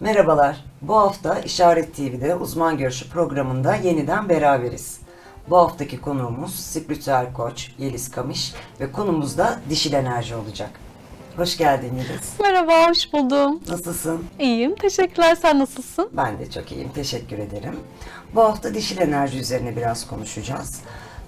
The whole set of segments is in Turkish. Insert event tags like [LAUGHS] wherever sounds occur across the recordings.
Merhabalar. Bu hafta İşaret TV'de uzman görüşü programında yeniden beraberiz. Bu haftaki konuğumuz spiritüel koç Yeliz Kamış ve konumuz da dişil enerji olacak. Hoş geldin Yeliz. Merhaba, hoş buldum. Nasılsın? İyiyim, teşekkürler. Sen nasılsın? Ben de çok iyiyim. Teşekkür ederim. Bu hafta dişil enerji üzerine biraz konuşacağız.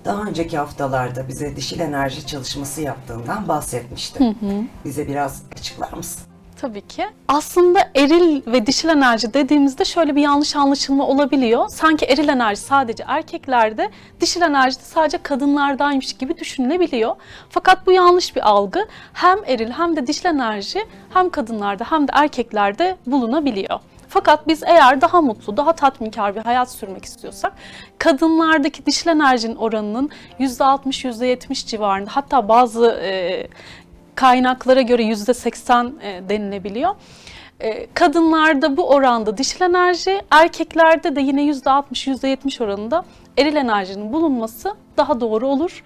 Daha önceki haftalarda bize dişil enerji çalışması yaptığından bahsetmişti. Bize biraz açıklar mısın? Tabii ki. Aslında eril ve dişil enerji dediğimizde şöyle bir yanlış anlaşılma olabiliyor. Sanki eril enerji sadece erkeklerde, dişil enerji de sadece kadınlardaymış gibi düşünülebiliyor. Fakat bu yanlış bir algı. Hem eril hem de dişil enerji hem kadınlarda hem de erkeklerde bulunabiliyor. Fakat biz eğer daha mutlu, daha tatminkar bir hayat sürmek istiyorsak kadınlardaki dişil enerjinin oranının %60, %70 civarında hatta bazı e, kaynaklara göre %80 e, denilebiliyor. E, kadınlarda bu oranda dişil enerji, erkeklerde de yine %60, %70 oranında eril enerjinin bulunması daha doğru olur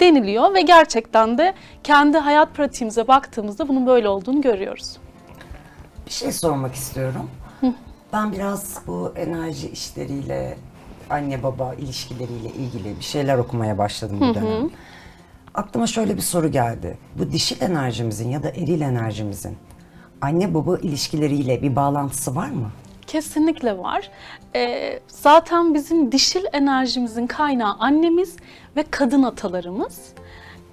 deniliyor ve gerçekten de kendi hayat pratiğimize baktığımızda bunun böyle olduğunu görüyoruz. Bir şey sormak istiyorum. Ben biraz bu enerji işleriyle, anne baba ilişkileriyle ilgili bir şeyler okumaya başladım bu dönem. Aklıma şöyle bir soru geldi. Bu dişil enerjimizin ya da eril enerjimizin anne baba ilişkileriyle bir bağlantısı var mı? Kesinlikle var. Ee, zaten bizim dişil enerjimizin kaynağı annemiz ve kadın atalarımız.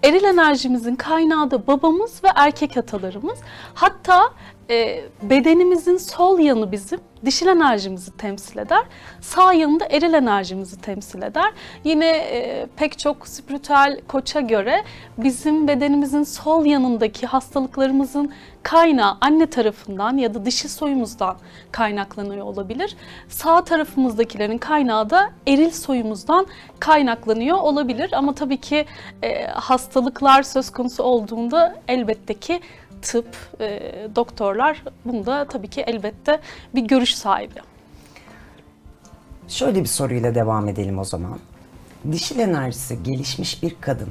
Eril enerjimizin kaynağı da babamız ve erkek atalarımız. Hatta e, bedenimizin sol yanı bizim dişil enerjimizi temsil eder. Sağ yanı da eril enerjimizi temsil eder. Yine e, pek çok spiritüel koça göre bizim bedenimizin sol yanındaki hastalıklarımızın kaynağı anne tarafından ya da dişi soyumuzdan kaynaklanıyor olabilir. Sağ tarafımızdakilerin kaynağı da eril soyumuzdan kaynaklanıyor olabilir. Ama tabii ki e, hastalıklar söz konusu olduğunda elbette ki tıp, e, doktorlar bunda tabii ki elbette bir görüş sahibi. Şöyle bir soruyla devam edelim o zaman. Dişil enerjisi gelişmiş bir kadın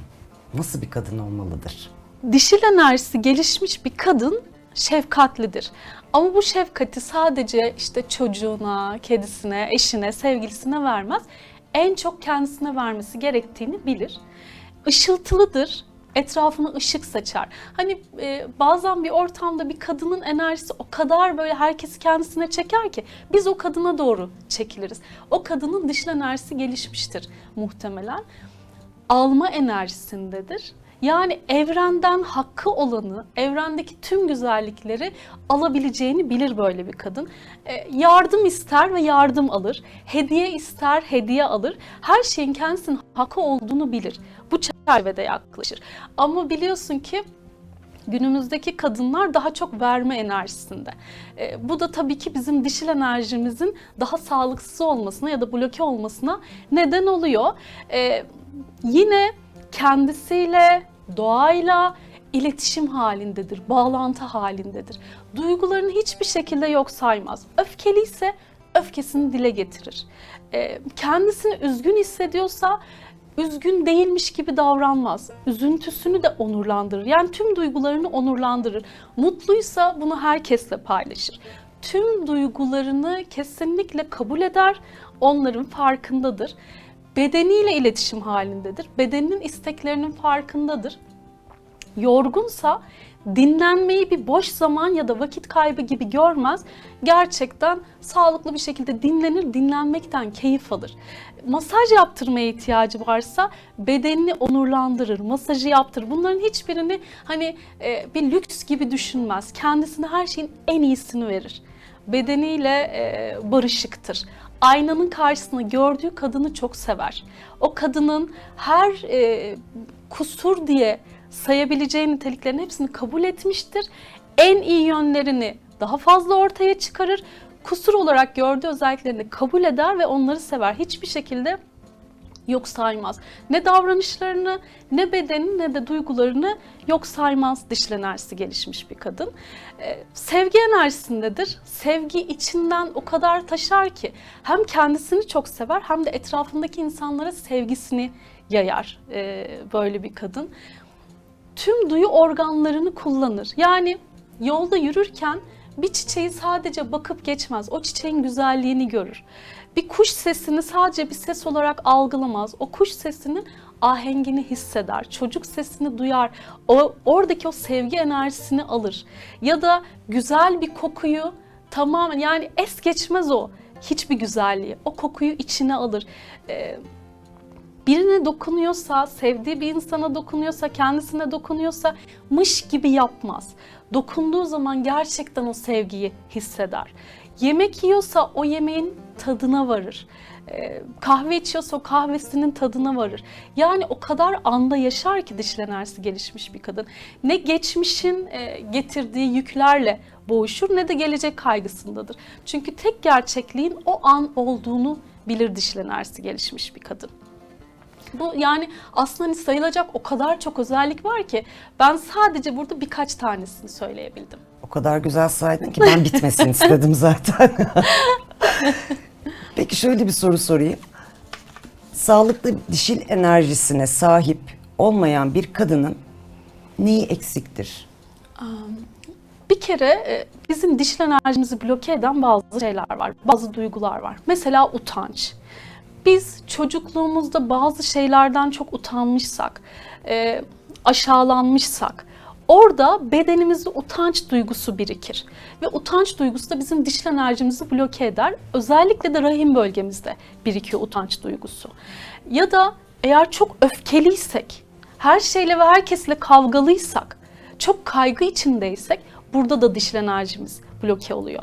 nasıl bir kadın olmalıdır? Dişil enerjisi gelişmiş bir kadın şefkatlidir. Ama bu şefkati sadece işte çocuğuna, kedisine, eşine, sevgilisine vermez. En çok kendisine vermesi gerektiğini bilir. Işıltılıdır, etrafına ışık saçar. Hani e, bazen bir ortamda bir kadının enerjisi o kadar böyle herkesi kendisine çeker ki biz o kadına doğru çekiliriz. O kadının dişil enerjisi gelişmiştir muhtemelen. Alma enerjisindedir. Yani evrenden hakkı olanı, evrendeki tüm güzellikleri alabileceğini bilir böyle bir kadın. E, yardım ister ve yardım alır. Hediye ister, hediye alır. Her şeyin kendisinin hakkı olduğunu bilir. Bu çerçevede yaklaşır. Ama biliyorsun ki günümüzdeki kadınlar daha çok verme enerjisinde. E, bu da tabii ki bizim dişil enerjimizin daha sağlıksız olmasına ya da bloke olmasına neden oluyor. E, yine kendisiyle, doğayla iletişim halindedir, bağlantı halindedir. Duygularını hiçbir şekilde yok saymaz. Öfkeli ise öfkesini dile getirir. E, kendisini üzgün hissediyorsa üzgün değilmiş gibi davranmaz. Üzüntüsünü de onurlandırır. Yani tüm duygularını onurlandırır. Mutluysa bunu herkesle paylaşır. Tüm duygularını kesinlikle kabul eder. Onların farkındadır. Bedeniyle iletişim halindedir. Bedeninin isteklerinin farkındadır. Yorgunsa dinlenmeyi bir boş zaman ya da vakit kaybı gibi görmez. Gerçekten sağlıklı bir şekilde dinlenir, dinlenmekten keyif alır. Masaj yaptırmaya ihtiyacı varsa bedenini onurlandırır, masajı yaptırır. Bunların hiçbirini hani e, bir lüks gibi düşünmez. Kendisine her şeyin en iyisini verir. Bedeniyle e, barışıktır aynanın karşısında gördüğü kadını çok sever. O kadının her e, kusur diye sayabileceği niteliklerin hepsini kabul etmiştir. En iyi yönlerini daha fazla ortaya çıkarır. Kusur olarak gördüğü özelliklerini kabul eder ve onları sever. Hiçbir şekilde yok saymaz. Ne davranışlarını, ne bedenini, ne de duygularını yok saymaz dişil enerjisi gelişmiş bir kadın. Ee, sevgi enerjisindedir. Sevgi içinden o kadar taşar ki hem kendisini çok sever hem de etrafındaki insanlara sevgisini yayar ee, böyle bir kadın. Tüm duyu organlarını kullanır. Yani yolda yürürken bir çiçeği sadece bakıp geçmez. O çiçeğin güzelliğini görür. Bir kuş sesini sadece bir ses olarak algılamaz. O kuş sesinin ahengini hisseder. Çocuk sesini duyar. O oradaki o sevgi enerjisini alır. Ya da güzel bir kokuyu tamamen yani es geçmez o hiçbir güzelliği. O kokuyu içine alır. Ee, birine dokunuyorsa, sevdiği bir insana dokunuyorsa, kendisine dokunuyorsa mış gibi yapmaz. Dokunduğu zaman gerçekten o sevgiyi hisseder. Yemek yiyorsa o yemeğin tadına varır. Ee, kahve içiyorsa o kahvesinin tadına varır. Yani o kadar anda yaşar ki dişil enerjisi gelişmiş bir kadın. Ne geçmişin e, getirdiği yüklerle boğuşur ne de gelecek kaygısındadır. Çünkü tek gerçekliğin o an olduğunu bilir dişil enerjisi gelişmiş bir kadın. Bu yani aslında hani sayılacak o kadar çok özellik var ki ben sadece burada birkaç tanesini söyleyebildim. O kadar güzel saydın ki ben bitmesini istedim zaten. Peki şöyle bir soru sorayım. Sağlıklı dişil enerjisine sahip olmayan bir kadının neyi eksiktir? Bir kere e, bizim dişil enerjimizi bloke eden bazı şeyler var, bazı duygular var. Mesela utanç. Biz çocukluğumuzda bazı şeylerden çok utanmışsak, e, aşağılanmışsak, orada bedenimizde utanç duygusu birikir. Ve utanç duygusu da bizim dişil enerjimizi bloke eder. Özellikle de rahim bölgemizde birikiyor utanç duygusu. Ya da eğer çok öfkeliysek, her şeyle ve herkesle kavgalıysak, çok kaygı içindeysek burada da dişil enerjimiz bloke oluyor.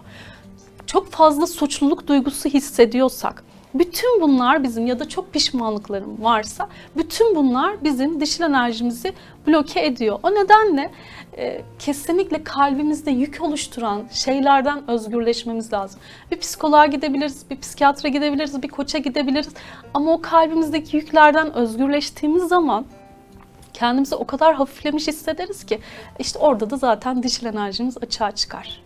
Çok fazla suçluluk duygusu hissediyorsak, bütün bunlar bizim ya da çok pişmanlıklarım varsa bütün bunlar bizim dişil enerjimizi bloke ediyor. O nedenle e, kesinlikle kalbimizde yük oluşturan şeylerden özgürleşmemiz lazım. Bir psikoloğa gidebiliriz, bir psikiyatra gidebiliriz, bir koça gidebiliriz. Ama o kalbimizdeki yüklerden özgürleştiğimiz zaman kendimizi o kadar hafiflemiş hissederiz ki işte orada da zaten dişil enerjimiz açığa çıkar.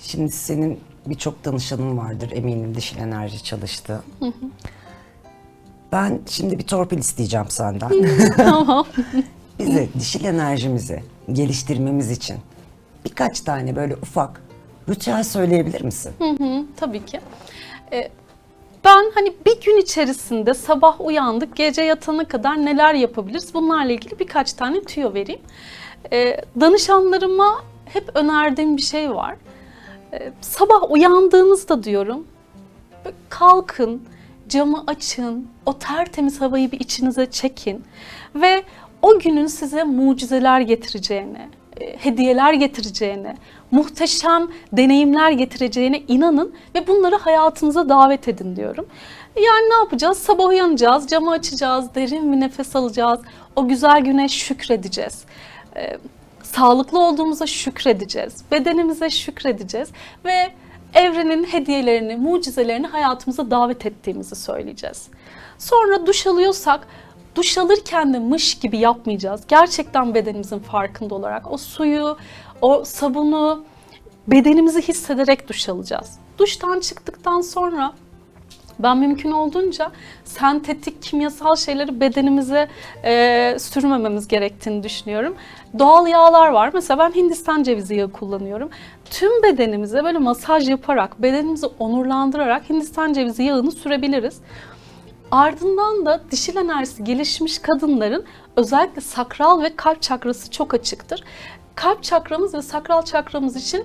Şimdi senin birçok danışanın vardır eminim dişil enerji çalıştı. Ben şimdi bir torpil isteyeceğim senden. [LAUGHS] tamam. Bize dişil enerjimizi geliştirmemiz için birkaç tane böyle ufak ritüel söyleyebilir misin? Hı, tabii ki. Ee, ben hani bir gün içerisinde sabah uyandık, gece yatana kadar neler yapabiliriz? Bunlarla ilgili birkaç tane tüyo vereyim. Ee, danışanlarıma hep önerdiğim bir şey var. Ee, sabah uyandığınızda diyorum, kalkın, camı açın, o tertemiz havayı bir içinize çekin ve o günün size mucizeler getireceğine, e, hediyeler getireceğine, muhteşem deneyimler getireceğine inanın ve bunları hayatınıza davet edin diyorum. Yani ne yapacağız? Sabah uyanacağız, camı açacağız, derin bir nefes alacağız, o güzel güne şükredeceğiz. Sağlıklı olduğumuza şükredeceğiz, bedenimize şükredeceğiz ve evrenin hediyelerini, mucizelerini hayatımıza davet ettiğimizi söyleyeceğiz. Sonra duş alıyorsak duş alırken de mış gibi yapmayacağız. Gerçekten bedenimizin farkında olarak o suyu, o sabunu bedenimizi hissederek duş alacağız. Duştan çıktıktan sonra ben mümkün olduğunca sentetik kimyasal şeyleri bedenimize e, sürmememiz gerektiğini düşünüyorum. Doğal yağlar var. Mesela ben Hindistan cevizi yağı kullanıyorum. Tüm bedenimize böyle masaj yaparak, bedenimizi onurlandırarak Hindistan cevizi yağını sürebiliriz. Ardından da dişil enerjisi gelişmiş kadınların özellikle sakral ve kalp çakrası çok açıktır. Kalp çakramız ve sakral çakramız için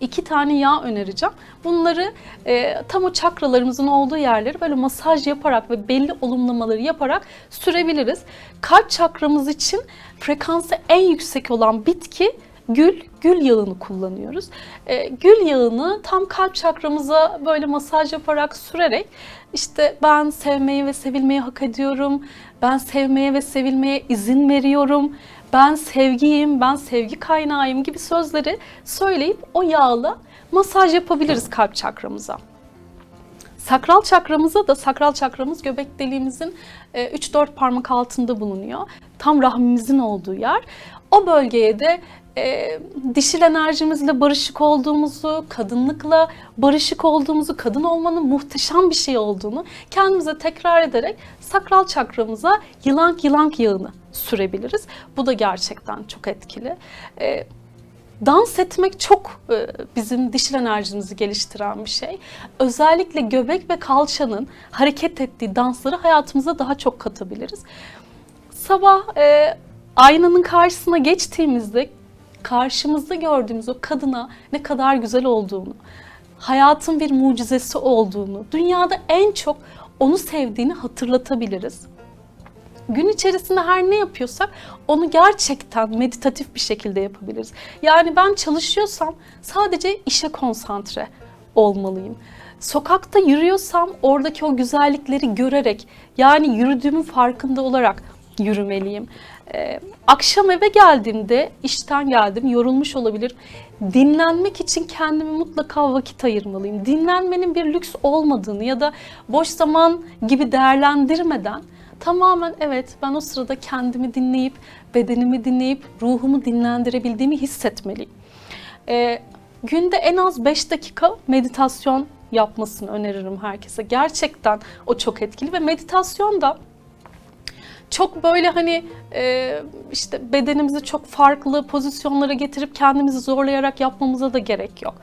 iki tane yağ önereceğim. Bunları e, tam o çakralarımızın olduğu yerleri böyle masaj yaparak ve belli olumlamaları yaparak sürebiliriz. Kalp çakramız için frekansı en yüksek olan bitki gül, gül yağını kullanıyoruz. E, gül yağını tam kalp çakramıza böyle masaj yaparak sürerek işte ben sevmeyi ve sevilmeyi hak ediyorum. Ben sevmeye ve sevilmeye izin veriyorum. Ben sevgiyim, ben sevgi kaynağıyım gibi sözleri söyleyip o yağla masaj yapabiliriz kalp çakramıza. Sakral çakramıza da sakral çakramız göbek deliğimizin 3-4 parmak altında bulunuyor. Tam rahmimizin olduğu yer. O bölgeye de e, dişil enerjimizle barışık olduğumuzu, kadınlıkla barışık olduğumuzu, kadın olmanın muhteşem bir şey olduğunu kendimize tekrar ederek sakral çakramıza yılank yılank yağını sürebiliriz. Bu da gerçekten çok etkili. E, Dans etmek çok e, bizim dişil enerjimizi geliştiren bir şey. Özellikle göbek ve kalçanın hareket ettiği dansları hayatımıza daha çok katabiliriz. Sabah e, aynanın karşısına geçtiğimizde karşımızda gördüğümüz o kadına ne kadar güzel olduğunu, hayatın bir mucizesi olduğunu, dünyada en çok onu sevdiğini hatırlatabiliriz. Gün içerisinde her ne yapıyorsak onu gerçekten meditatif bir şekilde yapabiliriz. Yani ben çalışıyorsam sadece işe konsantre olmalıyım. Sokakta yürüyorsam oradaki o güzellikleri görerek yani yürüdüğümün farkında olarak yürümeliyim. Ee, akşam eve geldiğimde işten geldim yorulmuş olabilirim. Dinlenmek için kendime mutlaka vakit ayırmalıyım. Dinlenmenin bir lüks olmadığını ya da boş zaman gibi değerlendirmeden tamamen evet ben o sırada kendimi dinleyip, bedenimi dinleyip, ruhumu dinlendirebildiğimi hissetmeliyim. Ee, günde en az 5 dakika meditasyon yapmasını öneririm herkese. Gerçekten o çok etkili ve meditasyon da çok böyle hani e, işte bedenimizi çok farklı pozisyonlara getirip kendimizi zorlayarak yapmamıza da gerek yok.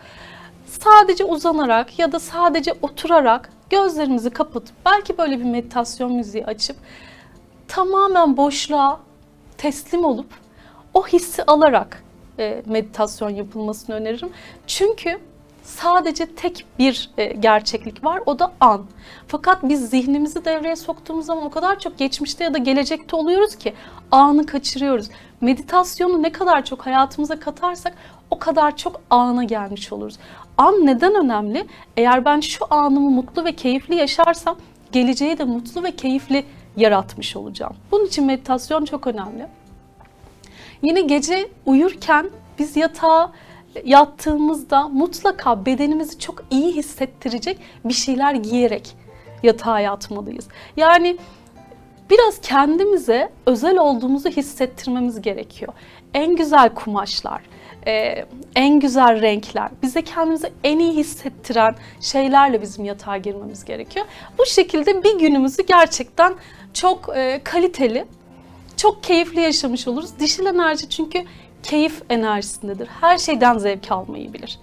Sadece uzanarak ya da sadece oturarak gözlerimizi kapatıp belki böyle bir meditasyon müziği açıp tamamen boşluğa teslim olup o hissi alarak e, meditasyon yapılmasını öneririm. Çünkü sadece tek bir e, gerçeklik var o da an. Fakat biz zihnimizi devreye soktuğumuz zaman o kadar çok geçmişte ya da gelecekte oluyoruz ki anı kaçırıyoruz. Meditasyonu ne kadar çok hayatımıza katarsak o kadar çok ana gelmiş oluruz. An neden önemli? Eğer ben şu anımı mutlu ve keyifli yaşarsam geleceği de mutlu ve keyifli yaratmış olacağım. Bunun için meditasyon çok önemli. Yine gece uyurken biz yatağa yattığımızda mutlaka bedenimizi çok iyi hissettirecek bir şeyler giyerek yatağa yatmalıyız. Yani biraz kendimize özel olduğumuzu hissettirmemiz gerekiyor. En güzel kumaşlar, e, en güzel renkler, bize kendimizi en iyi hissettiren şeylerle bizim yatağa girmemiz gerekiyor. Bu şekilde bir günümüzü gerçekten çok e, kaliteli, çok keyifli yaşamış oluruz. Dişil enerji çünkü keyif enerjisindedir. Her şeyden zevk almayı bilir.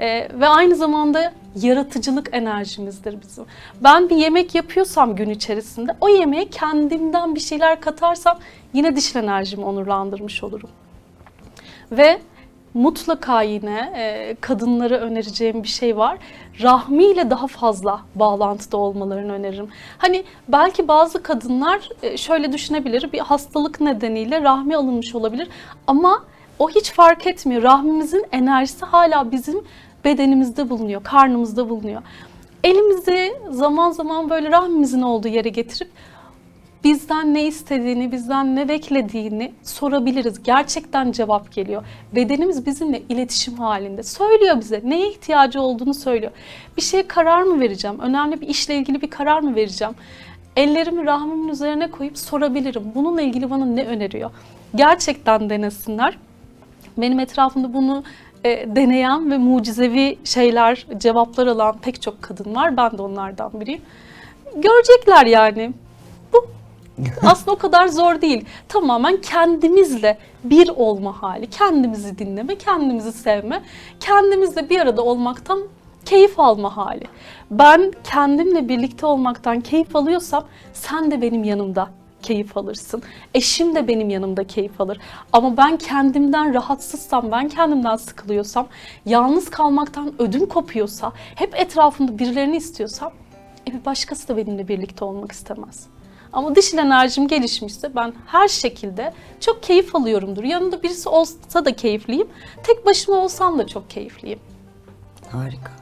Ee, ve aynı zamanda yaratıcılık enerjimizdir bizim. Ben bir yemek yapıyorsam gün içerisinde o yemeğe kendimden bir şeyler katarsam yine dişil enerjimi onurlandırmış olurum. Ve mutlaka yine e, kadınlara önereceğim bir şey var. Rahmiyle daha fazla bağlantıda olmalarını öneririm. Hani belki bazı kadınlar e, şöyle düşünebilir. Bir hastalık nedeniyle rahmi alınmış olabilir ama o hiç fark etmiyor. Rahmimizin enerjisi hala bizim bedenimizde bulunuyor, karnımızda bulunuyor. Elimizi zaman zaman böyle rahmimizin olduğu yere getirip bizden ne istediğini, bizden ne beklediğini sorabiliriz. Gerçekten cevap geliyor. Bedenimiz bizimle iletişim halinde. Söylüyor bize neye ihtiyacı olduğunu söylüyor. Bir şeye karar mı vereceğim? Önemli bir işle ilgili bir karar mı vereceğim? Ellerimi rahmimin üzerine koyup sorabilirim. Bununla ilgili bana ne öneriyor? Gerçekten denesinler. Benim etrafımda bunu e, deneyen ve mucizevi şeyler, cevaplar alan pek çok kadın var. Ben de onlardan biriyim. Görecekler yani. Bu [LAUGHS] aslında o kadar zor değil. Tamamen kendimizle bir olma hali, kendimizi dinleme, kendimizi sevme, kendimizle bir arada olmaktan keyif alma hali. Ben kendimle birlikte olmaktan keyif alıyorsam sen de benim yanımda keyif alırsın. Eşim de benim yanımda keyif alır. Ama ben kendimden rahatsızsam, ben kendimden sıkılıyorsam, yalnız kalmaktan ödüm kopuyorsa, hep etrafımda birilerini istiyorsam, e bir başkası da benimle birlikte olmak istemez. Ama dişil enerjim gelişmişse ben her şekilde çok keyif alıyorumdur. Yanında birisi olsa da keyifliyim. Tek başıma olsam da çok keyifliyim. Harika.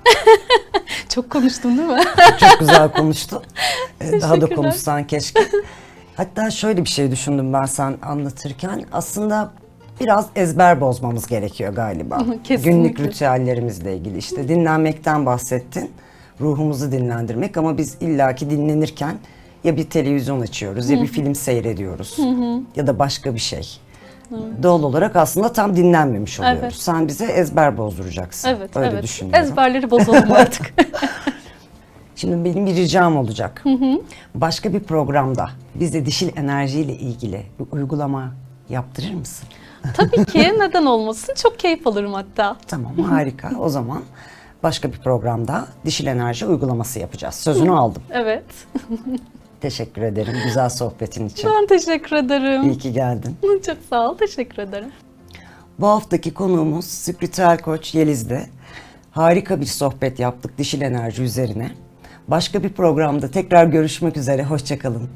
[LAUGHS] Çok konuştun değil mi? [LAUGHS] Çok güzel konuştun. Ee, Daha da konuşsan keşke. Hatta şöyle bir şey düşündüm ben sen anlatırken. Aslında biraz ezber bozmamız gerekiyor galiba. [LAUGHS] Kesinlikle. Günlük ritüellerimizle ilgili. işte dinlenmekten bahsettin. Ruhumuzu dinlendirmek ama biz illaki dinlenirken ya bir televizyon açıyoruz ya bir film seyrediyoruz ya da başka bir şey. Doğal olarak aslında tam dinlenmemiş oluyoruz. Evet. Sen bize ezber bozduracaksın. Evet, Öyle evet. düşünüyorum. Ezberleri bozalım artık. [LAUGHS] Şimdi benim bir ricam olacak. Başka bir programda bize dişil enerjiyle ilgili bir uygulama Yaptırır mısın? Tabii ki [LAUGHS] neden olmasın çok keyif alırım hatta. Tamam harika. O zaman başka bir programda dişil enerji uygulaması yapacağız. Sözünü aldım. Evet. [LAUGHS] Teşekkür ederim güzel sohbetin için. Ben teşekkür ederim. İyi ki geldin. Çok sağ ol. Teşekkür ederim. Bu haftaki konuğumuz spiritüel koç Yeliz'de. Harika bir sohbet yaptık dişil enerji üzerine. Başka bir programda tekrar görüşmek üzere. Hoşçakalın.